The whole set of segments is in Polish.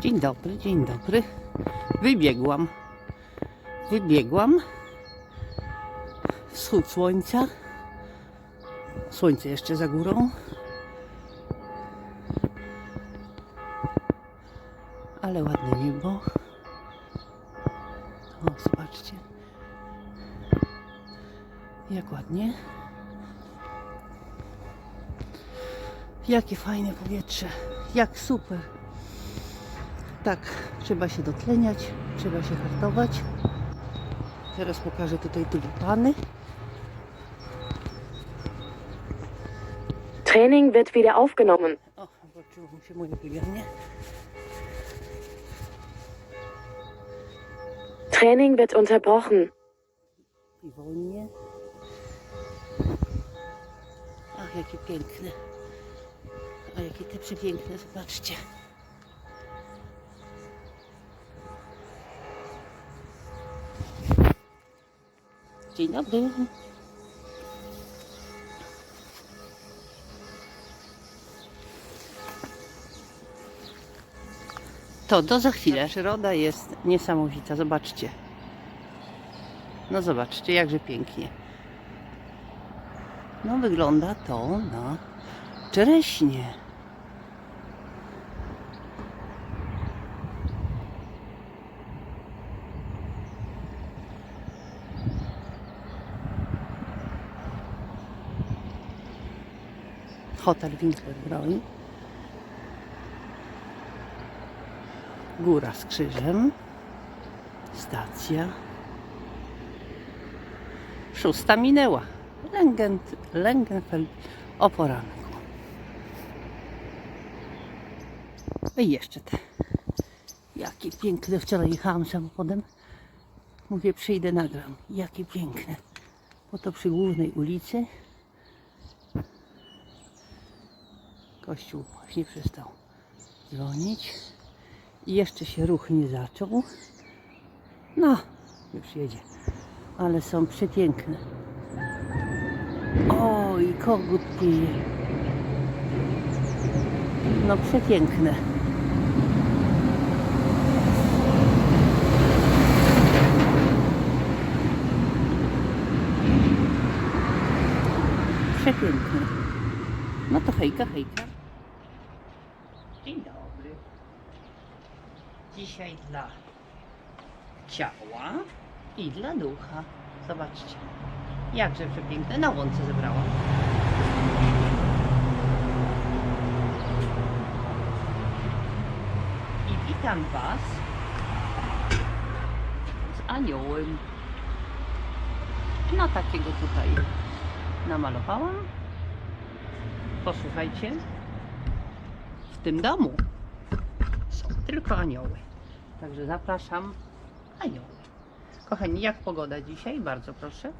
Dzień dobry, dzień dobry. Wybiegłam. Wybiegłam. Wschód słońca. Słońce jeszcze za górą. Ale ładne niebo. O, zobaczcie. Jak ładnie. Jakie fajne powietrze. Jak super. Tak, trzeba się dotleniać, trzeba się hartować. Teraz pokażę tutaj tulipany. Training wird wieder aufgenommen. O, włączyło mi się moje bieganie. Training wird unterbrochen. I wolnie. Ach, jakie piękne. A jakie te przepiękne, zobaczcie. Dzień dobry. To do za chwilę. Przyroda jest niesamowita, zobaczcie. No zobaczcie, jakże pięknie. No wygląda to na czereśnie. Hotel Winkler Broń. Góra z krzyżem. Stacja. Szósta minęła. Lęgent, Lęgenfeld o poranku. I jeszcze te. Jakie piękne. Wczoraj jechałam samochodem. Mówię, przyjdę, nagram. Jakie piękne. Bo to przy głównej ulicy. Kościół właśnie przestał dzwonić. I jeszcze się ruch nie zaczął. No, już jedzie. Ale są przepiękne. O, i kogut pije. No przepiękne. Przepiękne. No to hejka, hejka. Dzień dobry. Dzisiaj dla ciała i dla ducha. Zobaczcie. Jakże przepiękne. Na łące zebrałam. I witam Was z aniołem. No takiego tutaj namalowałam. Posłuchajcie. W tym domu są tylko anioły. Także zapraszam anioły. Kochani, jak pogoda dzisiaj? Bardzo proszę.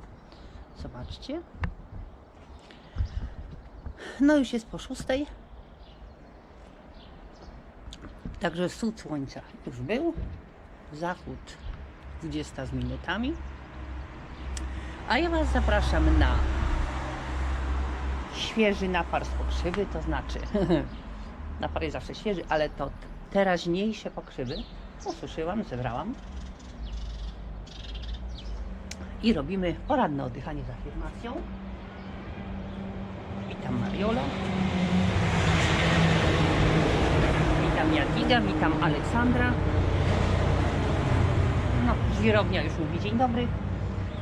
Zobaczcie. No już jest po szóstej. Także wschód słońca już był. Zachód 20 z minutami. A ja Was zapraszam na świeży napar z pokrzywy, to znaczy napar jest zawsze świeży, ale to teraźniejsze pokrzywy ususzyłam, zebrałam i robimy poranne oddychanie z afirmacją. Witam Mariola. Witam Jadwiga, witam Aleksandra. No, żwirownia już mówi dzień dobry.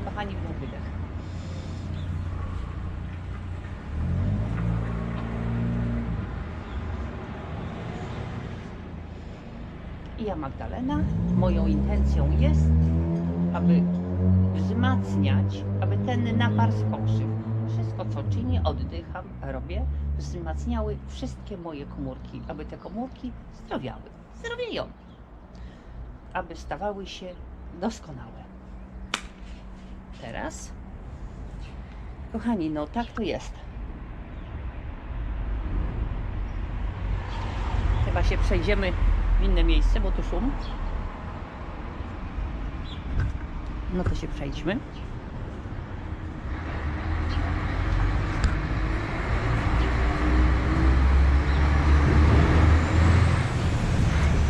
Kochani, wdech, wydech. Ja Magdalena. Moją intencją jest, aby wzmacniać, aby ten napar z pokrzyw, wszystko co czynię, oddycham, robię, wzmacniały wszystkie moje komórki, aby te komórki zdrowiały, zdrowieją, aby stawały się doskonałe. Teraz, kochani, no tak to jest. Chyba się przejdziemy w inne miejsce, bo tu szum. No to się przejdźmy.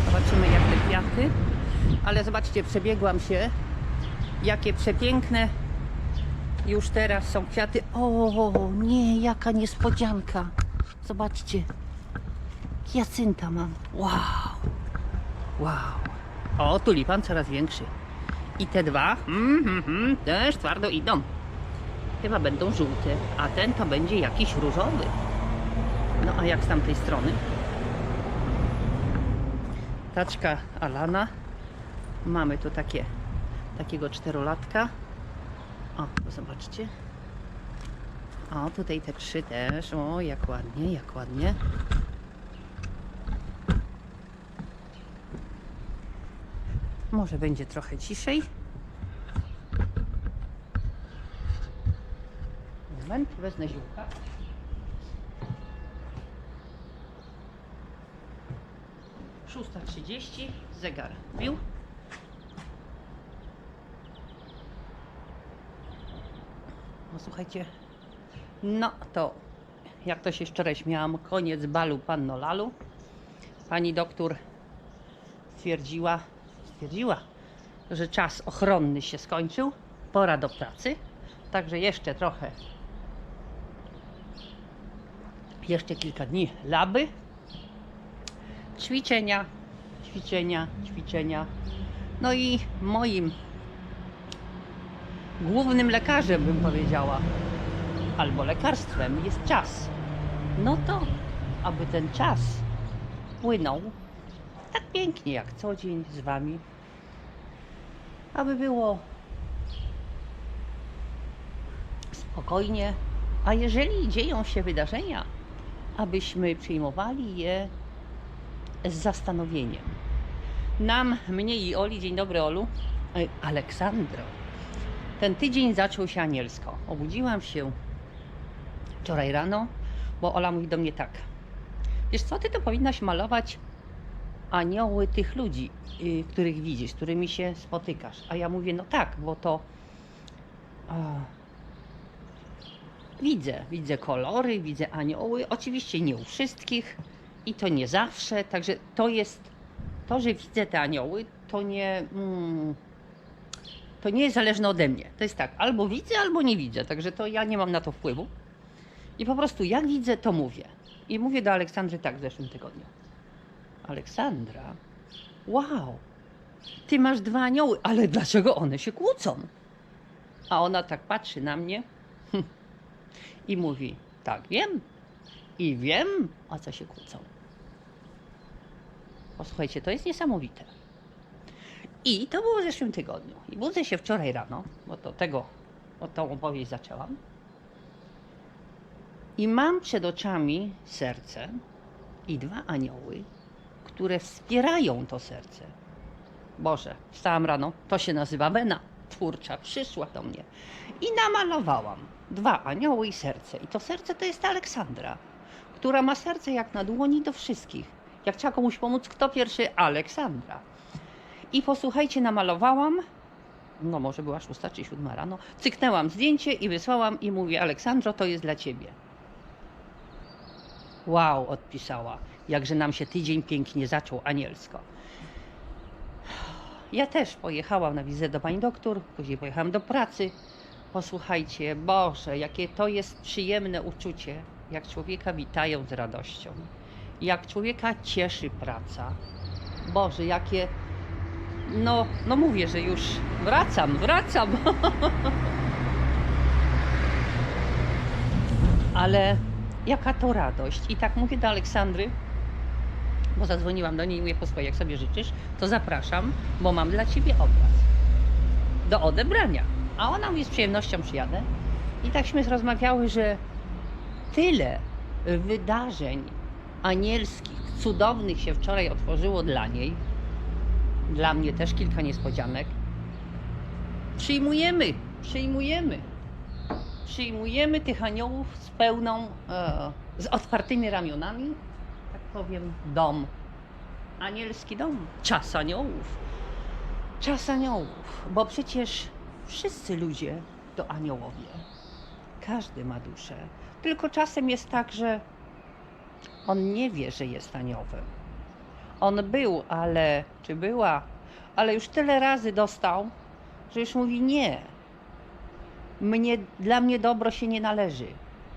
Zobaczcie, kwiaty, ale zobaczcie, przebiegłam się, jakie przepiękne już teraz są kwiaty. O, nie, jaka niespodzianka. Zobaczcie, hiacynta mam. Wow, wow. O, tulipan coraz większy. I te dwa, mm, też twardo idą. Chyba będą żółte, a ten to będzie jakiś różowy. No a jak z tamtej strony? Taczka Alana. Mamy tu takie, takiego czterolatka. O, zobaczcie. O, tutaj te trzy też. O, jak ładnie, jak ładnie. Może będzie trochę ciszej. Moment, wezmę ziółka. Szósta trzydzieści, zegar bił. No słuchajcie, no to jak to się wczoraj śmiałam, koniec balu panno Lalu. Pani doktor stwierdziła, stwierdziła, że czas ochronny się skończył, pora do pracy, także jeszcze trochę, jeszcze kilka dni laby, ćwiczenia, ćwiczenia, ćwiczenia. No i moim głównym lekarzem, bym powiedziała, albo lekarstwem jest czas. No to, aby ten czas płynął tak pięknie jak co dzień z Wami, aby było spokojnie, a jeżeli dzieją się wydarzenia, abyśmy przyjmowali je z zastanowieniem. Nam, mnie i Oli, dzień dobry Olu, Ej, Aleksandro, ten tydzień zaczął się anielsko. Obudziłam się wczoraj rano, bo Ola mówi do mnie tak. Wiesz co, ty to powinnaś malować anioły tych ludzi, y, których widzisz, którymi się spotykasz. A ja mówię, no tak, bo to a, widzę, widzę kolory, widzę anioły. Oczywiście nie u wszystkich i to nie zawsze, także to jest, to, że widzę te anioły, to nie, mm, to nie jest zależne ode mnie. To jest tak, albo widzę, albo nie widzę, także to ja nie mam na to wpływu. I po prostu jak widzę, to mówię. I mówię do Aleksandry tak w zeszłym tygodniu. Aleksandra, wow, ty masz dwa anioły, ale dlaczego one się kłócą? A ona tak patrzy na mnie i mówi, tak wiem i wiem, o co się kłócą. Posłuchajcie, to jest niesamowite. I to było w zeszłym tygodniu. I budzę się wczoraj rano, bo to tego, o tą opowieść zaczęłam. I mam przed oczami serce i dwa anioły, które wspierają to serce. Boże, wstałam rano, to się nazywa wena twórcza, przyszła do mnie. I namalowałam dwa anioły i serce. I to serce to jest Aleksandra, która ma serce jak na dłoni do wszystkich. Jak trzeba komuś pomóc, kto pierwszy? Aleksandra. I posłuchajcie, namalowałam, no może była szósta czy siódma rano, cyknęłam zdjęcie i wysłałam i mówię, Aleksandro, to jest dla ciebie. Wow, odpisała, jakże nam się tydzień pięknie zaczął anielsko. Ja też pojechałam na wizytę do pani doktor, później pojechałam do pracy. Posłuchajcie, Boże, jakie to jest przyjemne uczucie, jak człowieka witają z radością, jak człowieka cieszy praca. Boże, jakie. No, no mówię, że już wracam, wracam. Ale jaka to radość. I tak mówię do Aleksandry, bo zadzwoniłam do niej i mówię, posłuchaj, jak sobie życzysz, to zapraszam, bo mam dla ciebie obraz do odebrania. A ona mówi, z przyjemnością przyjadę. I takśmy rozmawiały, że tyle wydarzeń anielskich, cudownych się wczoraj otworzyło dla niej. Dla mnie też kilka niespodzianek. Przyjmujemy, przyjmujemy. Przyjmujemy tych aniołów z pełną, e, z otwartymi ramionami, powiem, dom. Anielski dom. Czas aniołów. Czas aniołów, bo przecież wszyscy ludzie to aniołowie. Każdy ma duszę. Tylko czasem jest tak, że on nie wie, że jest aniołem. On był, ale czy była, ale już tyle razy dostał, że już mówi nie. Mnie, dla mnie dobro się nie należy.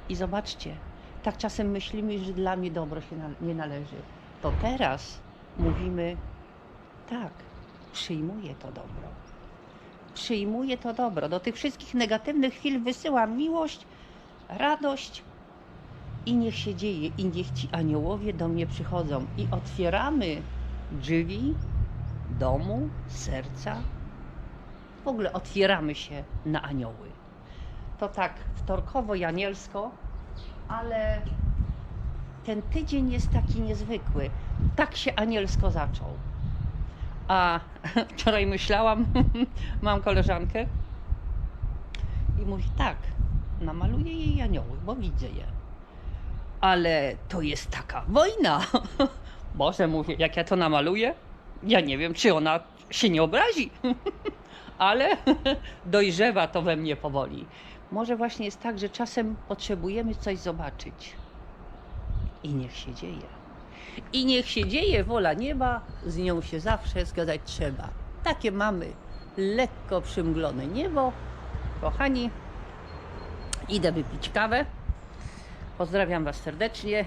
I zobaczcie, tak czasem myślimy, że dla mnie dobro się nie należy. To teraz mówimy tak, przyjmuję to dobro. Przyjmuję to dobro. Do tych wszystkich negatywnych chwil wysyłam miłość, radość i niech się dzieje. I niech ci aniołowie do mnie przychodzą. I otwieramy drzwi domu, serca. W ogóle otwieramy się na anioły. To tak wtorkowo i anielsko, ale ten tydzień jest taki niezwykły. Tak się anielsko zaczął. A wczoraj myślałam, mam koleżankę i mówi tak, namaluję jej anioły, bo widzę je. Ale to jest taka wojna. Boże, mówię, jak ja to namaluję, ja nie wiem, czy ona się nie obrazi. Ale dojrzewa to we mnie powoli. Może właśnie jest tak, że czasem potrzebujemy coś zobaczyć. I niech się dzieje. I niech się dzieje wola nieba, z nią się zawsze zgadzać trzeba. Takie mamy lekko przymglone niebo. Kochani, idę wypić kawę. Pozdrawiam Was serdecznie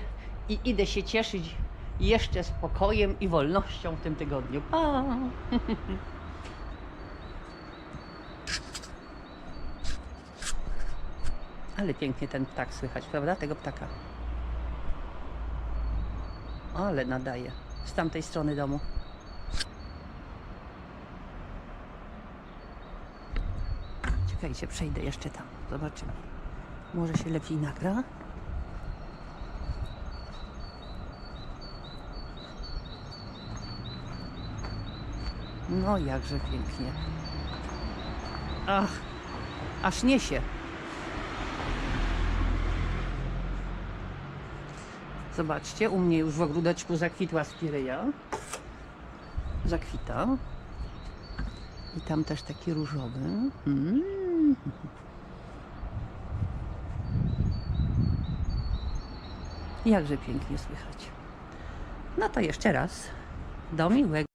i idę się cieszyć jeszcze spokojem i wolnością w tym tygodniu. Pa! Ale pięknie ten ptak słychać, prawda? Tego ptaka. Ale nadaje. Z tamtej strony domu. Czekajcie, przejdę jeszcze tam. Zobaczymy. Może się lepiej nagra? No jakże pięknie. Ach, aż niesie. Zobaczcie, u mnie już w ogródeczku zakwitła spiryja. Zakwita. I tam też taki różowy. Mm. Jakże pięknie słychać. No to jeszcze raz. Do miłego.